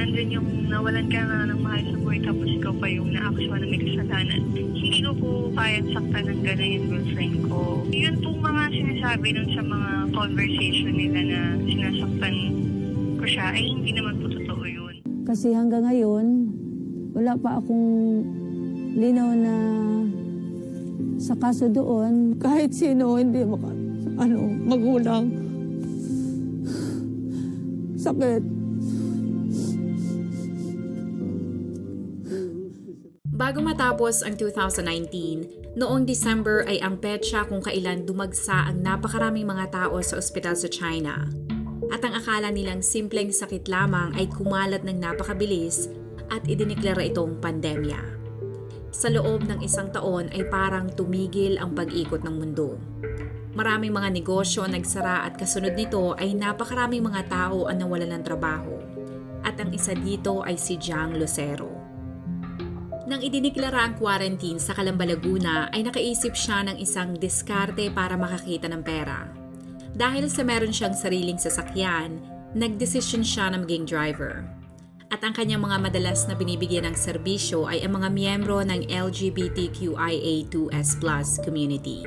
nandun yung nawalan ka na ng mahal sa buhay tapos ikaw pa yung na-actual na may kasalanan. Hindi ko po kayang saktan ng gano'n yung girlfriend ko. Yun po mga sinasabi nun sa mga conversation nila na sinasaktan ko siya ay hindi naman po totoo yun. Kasi hanggang ngayon, wala pa akong linaw na sa kaso doon. Kahit sino, hindi maka, ano, magulang. Sakit. Bago matapos ang 2019, noong December ay ang petsa kung kailan dumagsa ang napakaraming mga tao sa ospital sa China. At ang akala nilang simpleng sakit lamang ay kumalat ng napakabilis at idiniklara itong pandemya. Sa loob ng isang taon ay parang tumigil ang pag-ikot ng mundo. Maraming mga negosyo nagsara at kasunod nito ay napakaraming mga tao ang nawalan ng trabaho. At ang isa dito ay si Jiang Lucero. Nang idiniklara ang quarantine sa Calamba, Laguna ay nakaisip siya ng isang diskarte para makakita ng pera. Dahil sa meron siyang sariling sasakyan, nagdesisyon siya na maging driver. At ang kanyang mga madalas na binibigyan ng serbisyo ay ang mga miyembro ng LGBTQIA2S community.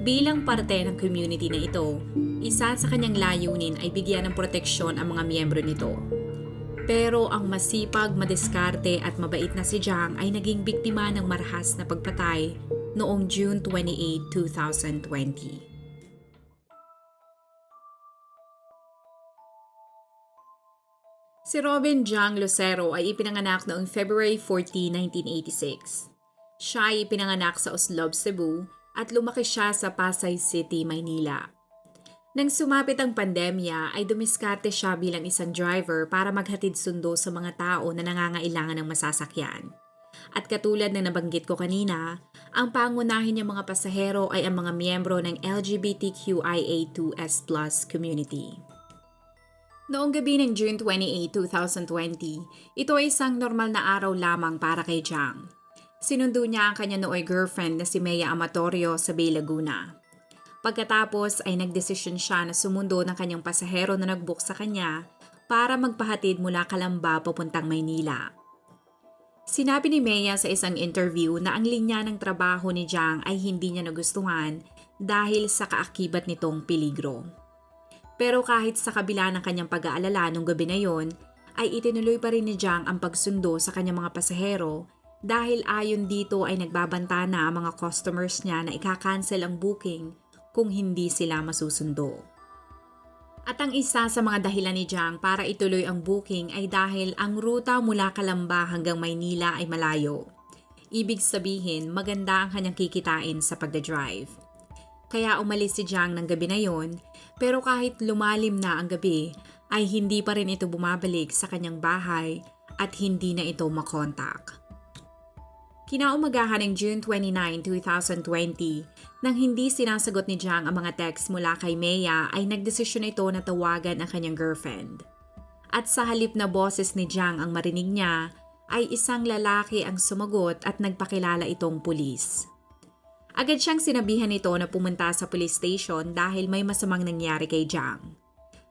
Bilang parte ng community na ito, isa sa kanyang layunin ay bigyan ng proteksyon ang mga miyembro nito. Pero ang masipag, madiskarte at mabait na si Jiang ay naging biktima ng marahas na pagpatay noong June 28, 2020. Si Robin Jiang Lucero ay ipinanganak noong February 14, 1986. Siya ay ipinanganak sa Oslob, Cebu at lumaki siya sa Pasay City, Maynila. Nang sumapit ang pandemya ay dumiskarte siya bilang isang driver para maghatid sundo sa mga tao na nangangailangan ng masasakyan. At katulad ng nabanggit ko kanina, ang pangunahin niyang mga pasahero ay ang mga miyembro ng LGBTQIA2S community. Noong gabi ng June 28, 2020, ito ay isang normal na araw lamang para kay Jiang. Sinundo niya ang kanya nooy girlfriend na si Mea Amatorio sa Bay Laguna. Pagkatapos ay nagdesisyon siya na sumundo ng kanyang pasahero na nagbook sa kanya para magpahatid mula Kalamba papuntang Maynila. Sinabi ni Mea sa isang interview na ang linya ng trabaho ni Jiang ay hindi niya nagustuhan dahil sa kaakibat nitong peligro. Pero kahit sa kabila ng kanyang pag-aalala nung gabi na yon, ay itinuloy pa rin ni Jiang ang pagsundo sa kanyang mga pasahero dahil ayon dito ay nagbabanta na ang mga customers niya na ika-cancel ang booking kung hindi sila masusundo. At ang isa sa mga dahilan ni Jiang para ituloy ang booking ay dahil ang ruta mula Kalamba hanggang Maynila ay malayo. Ibig sabihin, maganda ang kanyang kikitain sa pagdadrive. Kaya umalis si Jiang ng gabi na yon, pero kahit lumalim na ang gabi, ay hindi pa rin ito bumabalik sa kanyang bahay at hindi na ito makontak. Kinaumagahan ng June 29, 2020, nang hindi sinasagot ni Jiang ang mga text mula kay Mea ay nagdesisyon ito na tawagan ang kanyang girlfriend. At sa halip na boses ni Jiang ang marinig niya, ay isang lalaki ang sumagot at nagpakilala itong pulis. Agad siyang sinabihan nito na pumunta sa police station dahil may masamang nangyari kay Jiang.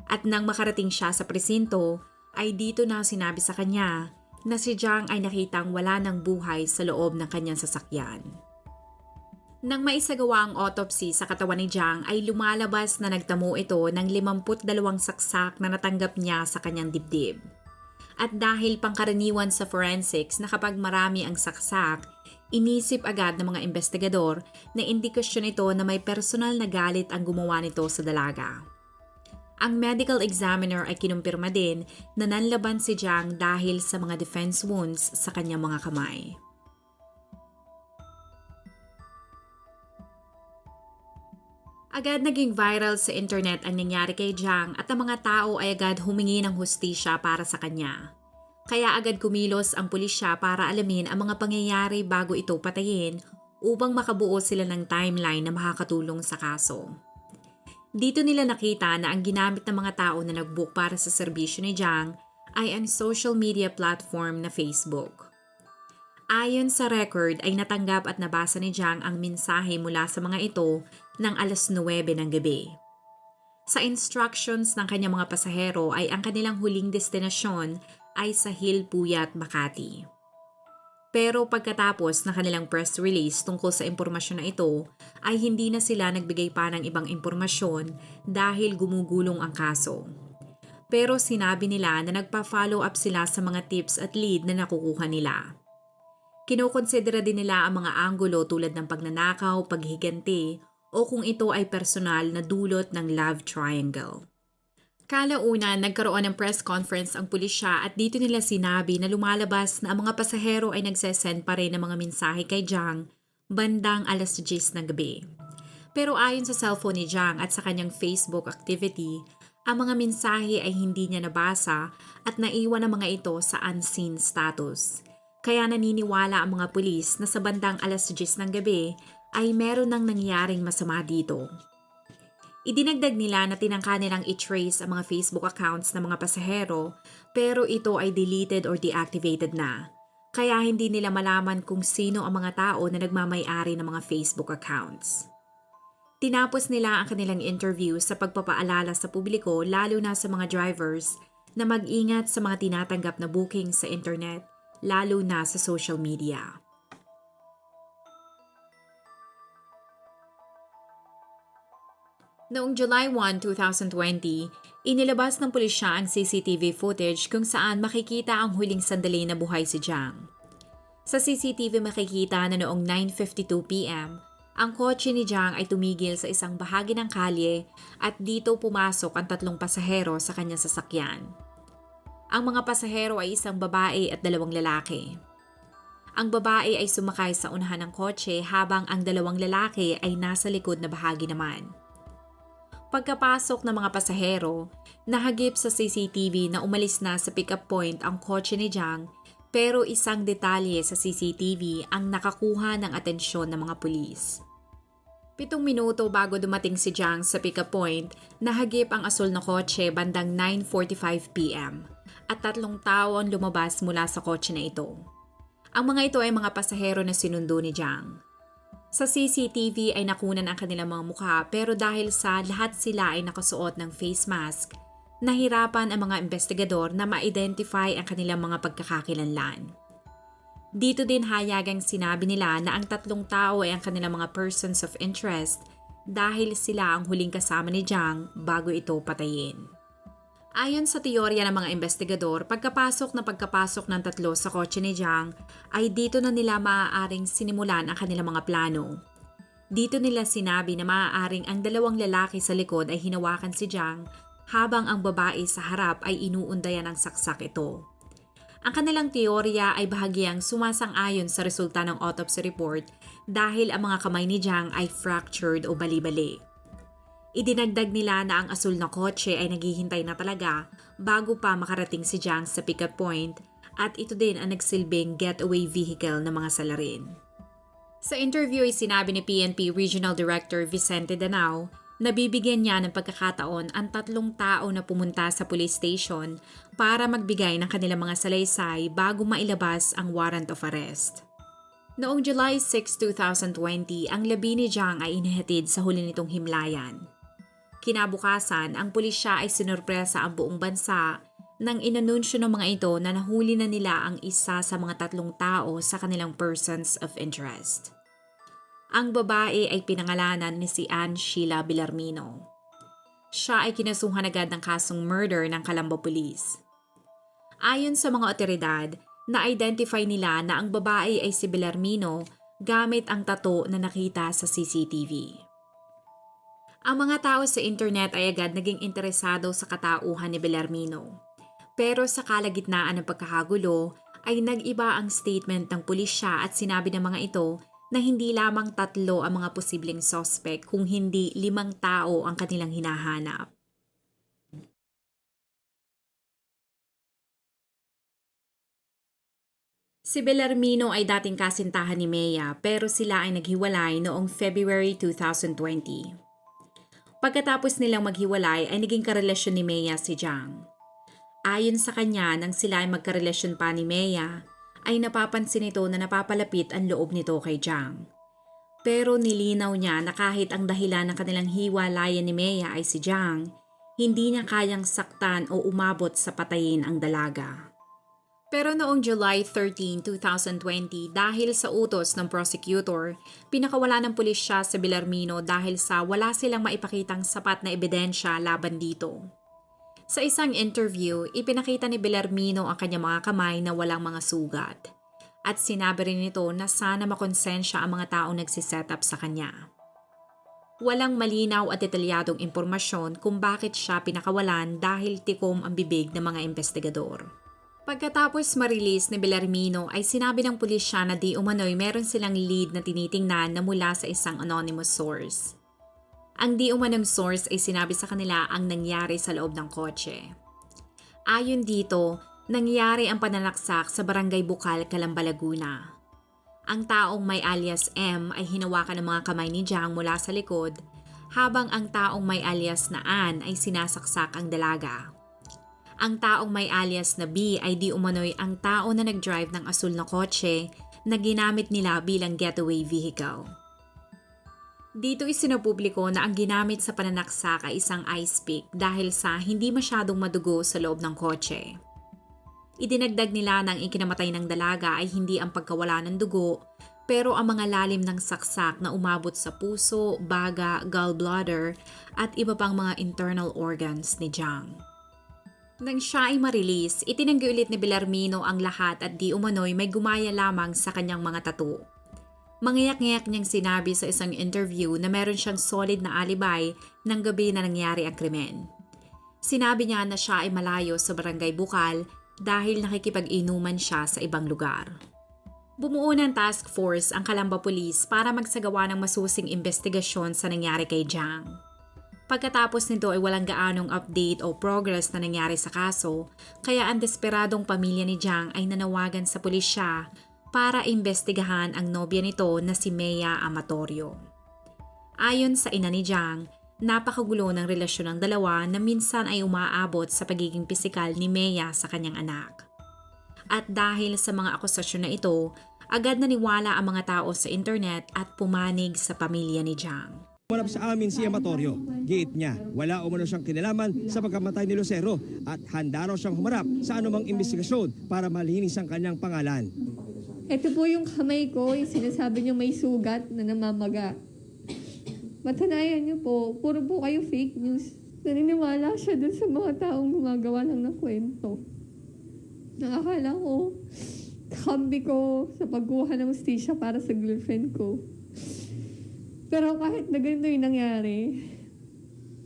At nang makarating siya sa presinto, ay dito na sinabi sa kanya na si Jiang ay nakitang wala ng buhay sa loob ng kanyang sasakyan. Nang maisagawa ang autopsy sa katawan ni Jiang ay lumalabas na nagtamo ito ng 52 saksak na natanggap niya sa kanyang dibdib. At dahil pangkaraniwan sa forensics na kapag marami ang saksak, inisip agad ng mga investigador na indikasyon ito na may personal na galit ang gumawa nito sa dalaga. Ang medical examiner ay kinumpirma din na nanlaban si Jiang dahil sa mga defense wounds sa kanyang mga kamay. Agad naging viral sa internet ang nangyari kay Jiang at ang mga tao ay agad humingi ng hustisya para sa kanya. Kaya agad kumilos ang pulisya para alamin ang mga pangyayari bago ito patayin upang makabuo sila ng timeline na makakatulong sa kaso. Dito nila nakita na ang ginamit ng mga tao na nagbook para sa serbisyo ni Jiang ay ang social media platform na Facebook. Ayon sa record ay natanggap at nabasa ni Jiang ang mensahe mula sa mga ito ng alas 9 ng gabi. Sa instructions ng kanyang mga pasahero ay ang kanilang huling destinasyon ay sa Hill Puyat, Makati. Pero pagkatapos ng kanilang press release tungkol sa impormasyon na ito, ay hindi na sila nagbigay pa ng ibang impormasyon dahil gumugulong ang kaso. Pero sinabi nila na nagpa-follow up sila sa mga tips at lead na nakukuha nila. Kinokonsidera din nila ang mga anggulo tulad ng pagnanakaw, paghiganti, o kung ito ay personal na dulot ng love triangle. Kalauna, nagkaroon ng press conference ang pulisya at dito nila sinabi na lumalabas na ang mga pasahero ay nagsesend pa rin ng mga mensahe kay Jiang bandang alas 10 ng gabi. Pero ayon sa cellphone ni Jiang at sa kanyang Facebook activity, ang mga mensahe ay hindi niya nabasa at naiwan ang mga ito sa unseen status. Kaya naniniwala ang mga pulis na sa bandang alas 10 ng gabi ay meron ng nangyaring masama dito. Idinagdag nila na tinangka nilang i-trace ang mga Facebook accounts ng mga pasahero pero ito ay deleted or deactivated na. Kaya hindi nila malaman kung sino ang mga tao na nagmamay-ari ng mga Facebook accounts. Tinapos nila ang kanilang interview sa pagpapaalala sa publiko lalo na sa mga drivers na mag-ingat sa mga tinatanggap na booking sa internet lalo na sa social media. Noong July 1, 2020, inilabas ng pulisya ang CCTV footage kung saan makikita ang huling sandali na buhay si Jiang. Sa CCTV makikita na noong 9.52pm, ang kotse ni Jiang ay tumigil sa isang bahagi ng kalye at dito pumasok ang tatlong pasahero sa kanyang sasakyan. Ang mga pasahero ay isang babae at dalawang lalaki. Ang babae ay sumakay sa unahan ng kotse habang ang dalawang lalaki ay nasa likod na bahagi naman. Pagkapasok ng mga pasahero, nahagip sa CCTV na umalis na sa pick-up point ang kotse ni Jiang pero isang detalye sa CCTV ang nakakuha ng atensyon ng mga pulis. Pitong minuto bago dumating si Jiang sa pick-up point, nahagip ang asul na kotse bandang 9.45pm at tatlong tao ang lumabas mula sa kotse na ito. Ang mga ito ay mga pasahero na sinundo ni Jiang. Sa CCTV ay nakunan ang kanilang mga mukha pero dahil sa lahat sila ay nakasuot ng face mask, nahirapan ang mga investigador na ma-identify ang kanilang mga pagkakakilanlan. Dito din hayagang sinabi nila na ang tatlong tao ay ang kanilang mga persons of interest dahil sila ang huling kasama ni Jiang bago ito patayin. Ayon sa teorya ng mga investigador, pagkapasok na pagkapasok ng tatlo sa kotse ni Jiang, ay dito na nila maaaring sinimulan ang kanilang mga plano. Dito nila sinabi na maaaring ang dalawang lalaki sa likod ay hinawakan si Jiang habang ang babae sa harap ay inuundayan ng saksak ito. Ang kanilang teorya ay bahagyang sumasang-ayon sa resulta ng autopsy report dahil ang mga kamay ni Jiang ay fractured o bali-bali. Idinagdag nila na ang asul na kotse ay naghihintay na talaga bago pa makarating si Jiang sa pickup point at ito din ang nagsilbing getaway vehicle ng mga salarin. Sa interview ay sinabi ni PNP Regional Director Vicente Danao na bibigyan niya ng pagkakataon ang tatlong tao na pumunta sa police station para magbigay ng kanilang mga salaysay bago mailabas ang warrant of arrest. Noong July 6, 2020, ang labi ni Jiang ay inihatid sa huli nitong himlayan. Kinabukasan, ang pulisya ay sinurpresa ang buong bansa nang inanunsyo ng mga ito na nahuli na nila ang isa sa mga tatlong tao sa kanilang persons of interest. Ang babae ay pinangalanan ni si Anne Sheila Bilarmino. Siya ay kinasuhan agad ng kasong murder ng Calamba Police. Ayon sa mga otoridad, na-identify nila na ang babae ay si Bilarmino gamit ang tato na nakita sa CCTV. Ang mga tao sa internet ay agad naging interesado sa katauhan ni Belarmino. Pero sa kalagitnaan ng pagkakagulo ay nag-iba ang statement ng pulisya at sinabi ng mga ito na hindi lamang tatlo ang mga posibleng suspect kung hindi limang tao ang kanilang hinahanap. Si Bellarmino ay dating kasintahan ni Mea pero sila ay naghiwalay noong February 2020. Pagkatapos nilang maghiwalay ay naging karelasyon ni Mea si Jiang. Ayon sa kanya nang sila ay magkarelasyon pa ni Mea, ay napapansin ito na napapalapit ang loob nito kay Jiang. Pero nilinaw niya na kahit ang dahilan ng kanilang hiwalayan ni Mea ay si Jiang, hindi niya kayang saktan o umabot sa patayin ang dalaga. Pero noong July 13, 2020, dahil sa utos ng prosecutor, pinakawala ng pulis siya sa Bellarmino dahil sa wala silang maipakitang sapat na ebidensya laban dito. Sa isang interview, ipinakita ni Bellarmino ang kanyang mga kamay na walang mga sugat. At sinabi rin nito na sana makonsensya ang mga taong nagsiset up sa kanya. Walang malinaw at detalyadong impormasyon kung bakit siya pinakawalan dahil tikom ang bibig ng mga investigador. Pagkatapos ma-release ni Bellarmino ay sinabi ng pulis siya na di umano'y meron silang lead na tinitingnan na mula sa isang anonymous source. Ang di umanong source ay sinabi sa kanila ang nangyari sa loob ng kotse. Ayon dito, nangyari ang pananaksak sa Barangay Bukal, Calamba, Laguna. Ang taong may alias M ay hinawakan ng mga kamay ni Jiang mula sa likod, habang ang taong may alias na An ay sinasaksak ang dalaga. Ang taong may alias na B ay di umano'y ang tao na nag-drive ng asul na kotse na ginamit nila bilang getaway vehicle. Dito isinapubliko na ang ginamit sa pananaksak ay isang ice pick dahil sa hindi masyadong madugo sa loob ng kotse. Idinagdag nila na ikinamatay ng dalaga ay hindi ang pagkawala ng dugo, pero ang mga lalim ng saksak na umabot sa puso, baga, gallbladder at iba pang mga internal organs ni Jiang. Nang siya ay ma-release, itinanggi ulit ni Bellarmino ang lahat at di umano'y may gumaya lamang sa kanyang mga tato. Mangiyak-ngiyak niyang sinabi sa isang interview na meron siyang solid na alibay ng gabi na nangyari ang krimen. Sinabi niya na siya ay malayo sa barangay Bukal dahil nakikipag-inuman siya sa ibang lugar. Bumuo ng task force ang Kalamba Police para magsagawa ng masusing investigasyon sa nangyari kay Jiang. Pagkatapos nito ay walang gaanong update o progress na nangyari sa kaso, kaya ang desperadong pamilya ni Jiang ay nanawagan sa pulisya para imbestigahan ang nobya nito na si Mea Amatorio. Ayon sa ina ni Jiang, napakagulo ng relasyon ng dalawa na minsan ay umaabot sa pagiging pisikal ni Mea sa kanyang anak. At dahil sa mga akusasyon na ito, agad naniwala ang mga tao sa internet at pumanig sa pamilya ni Jiang. Umarap sa amin si Amatorio. Giit niya, wala umano siyang kinalaman sa pagkamatay ni Lucero at handa raw siyang humarap sa anumang investigasyon para malinis ang kanyang pangalan. Ito po yung kamay ko, yung sinasabi niyo may sugat na namamaga. Matanayan niyo po, puro po kayo fake news. Naniniwala siya dun sa mga taong gumagawa lang ng kwento. Nakakala ko, kambi ko sa pagkuha ng ustisya para sa girlfriend ko. Pero kahit na ganito yung nangyari,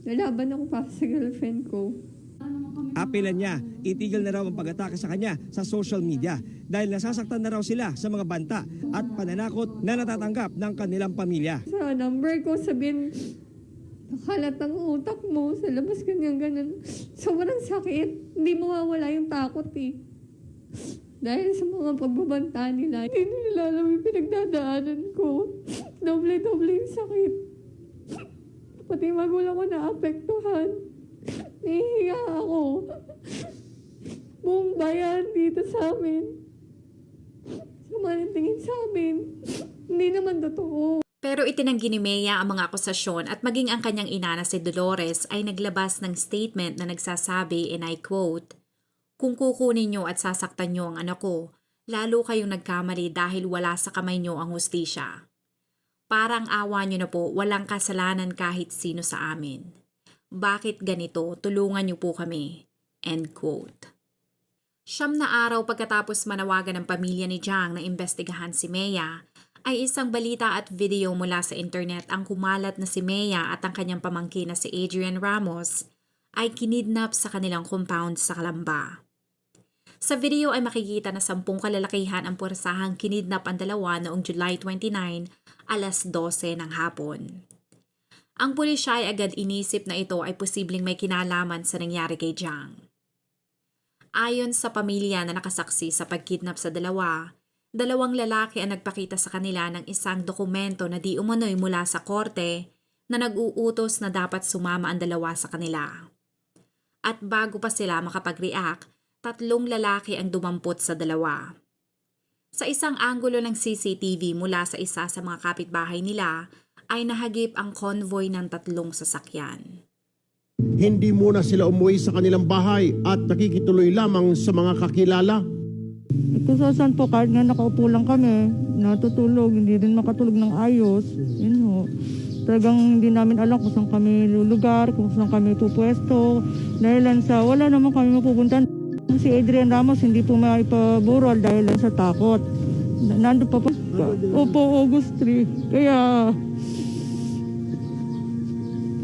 nalaban ako para sa girlfriend ko. Apilan niya, itigil na raw ang pag-atake sa kanya sa social media dahil nasasaktan na raw sila sa mga banta at pananakot na natatanggap ng kanilang pamilya. Sa number ko, sabihin, nakalat ang utak mo sa labas ganyan ganun. Sobrang sakit. Hindi mawawala yung takot eh. Dahil sa mga pagbabanta nila, hindi nila alam yung pinagdadaanan ko. Doble-doble yung sakit. Pati magulang ko naapektuhan. Nahihiya ako. Buong bayan dito sa amin. Sama ng tingin sa amin. Hindi naman totoo. Pero itinanggi ni Mea ang mga akusasyon at maging ang kanyang ina na si Dolores ay naglabas ng statement na nagsasabi, and I quote, Kung kukunin niyo at sasaktan niyo ang anak ko, lalo kayong nagkamali dahil wala sa kamay niyo ang hustisya. Parang awa niyo na po, walang kasalanan kahit sino sa amin. Bakit ganito? Tulungan niyo po kami. End quote. Siyam na araw pagkatapos manawagan ng pamilya ni Jiang na imbestigahan si Mea, ay isang balita at video mula sa internet ang kumalat na si Mea at ang kanyang pamangkin na si Adrian Ramos ay kinidnap sa kanilang compound sa Kalamba. Sa video ay makikita na sampung kalalakihan ang puwersahang kinidnap ang dalawa noong July 29, alas 12 ng hapon. Ang pulisya ay agad inisip na ito ay posibleng may kinalaman sa nangyari kay Jiang. Ayon sa pamilya na nakasaksi sa pagkidnap sa dalawa, dalawang lalaki ang nagpakita sa kanila ng isang dokumento na di umano'y mula sa korte na nag-uutos na dapat sumama ang dalawa sa kanila. At bago pa sila makapag-react, tatlong lalaki ang dumampot sa dalawa. Sa isang anggulo ng CCTV mula sa isa sa mga kapitbahay nila ay nahagip ang convoy ng tatlong sasakyan. Hindi muna sila umuwi sa kanilang bahay at nakikituloy lamang sa mga kakilala. Kung saan po, kahit nga nakaupo lang kami, natutulog, hindi rin makatulog ng ayos. Yun ho. Talagang hindi namin alam kung saan kami lulugar, kung saan kami pupwesto. Dahil lang sa wala naman kami mapupuntan. Si Adrian Ramos hindi po maipaburol dahil sa takot. Na- Nandun pa po. Opo, August 3. Kaya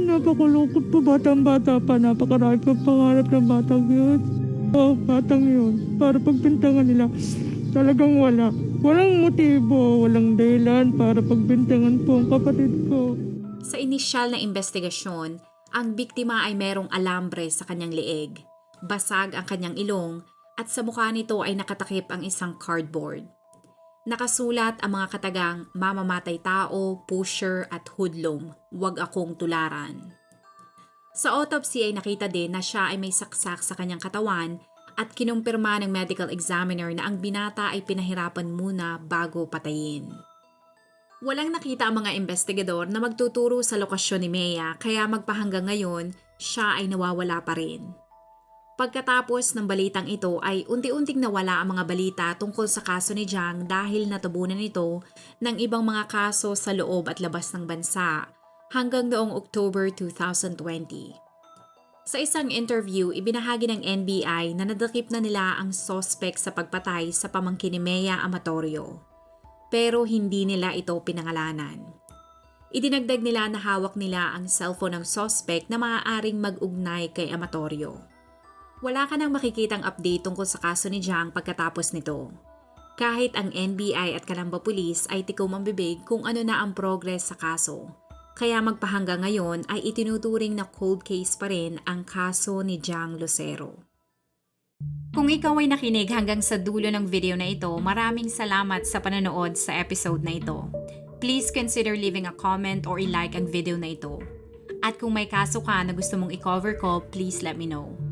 napakulungkot po batang-bata pa. Napakarami pa pangarap ng batang yun. Oh, batang yun. Para pagbintangan nila, talagang wala. Walang motibo, walang dahilan para pagbintangan po ang kapatid ko. Sa inisyal na investigasyon, ang biktima ay merong alambre sa kanyang leeg, basag ang kanyang ilong, at sa mukha nito ay nakatakip ang isang cardboard. Nakasulat ang mga katagang mamamatay tao, pusher at hoodlum, wag akong tularan. Sa autopsy ay nakita din na siya ay may saksak sa kanyang katawan at kinumpirma ng medical examiner na ang binata ay pinahirapan muna bago patayin. Walang nakita ang mga investigador na magtuturo sa lokasyon ni Mea kaya magpahanggang ngayon, siya ay nawawala pa rin. Pagkatapos ng balitang ito ay unti-unting nawala ang mga balita tungkol sa kaso ni Jiang dahil natubunan ito ng ibang mga kaso sa loob at labas ng bansa hanggang noong October 2020. Sa isang interview, ibinahagi ng NBI na nadakip na nila ang sospek sa pagpatay sa pamangkin ni Mea Amatorio. Pero hindi nila ito pinangalanan. Idinagdag nila na hawak nila ang cellphone ng sospek na maaaring mag-ugnay kay Amatorio. Wala ka nang makikitang update tungkol sa kaso ni Jiang pagkatapos nito. Kahit ang NBI at Kalamba Police ay tikom ang kung ano na ang progress sa kaso. Kaya magpahanggang ngayon ay itinuturing na cold case pa rin ang kaso ni Jiang Lucero. Kung ikaw ay nakinig hanggang sa dulo ng video na ito, maraming salamat sa panonood sa episode na ito. Please consider leaving a comment or i-like ang video na ito. At kung may kaso ka na gusto mong i-cover ko, please let me know.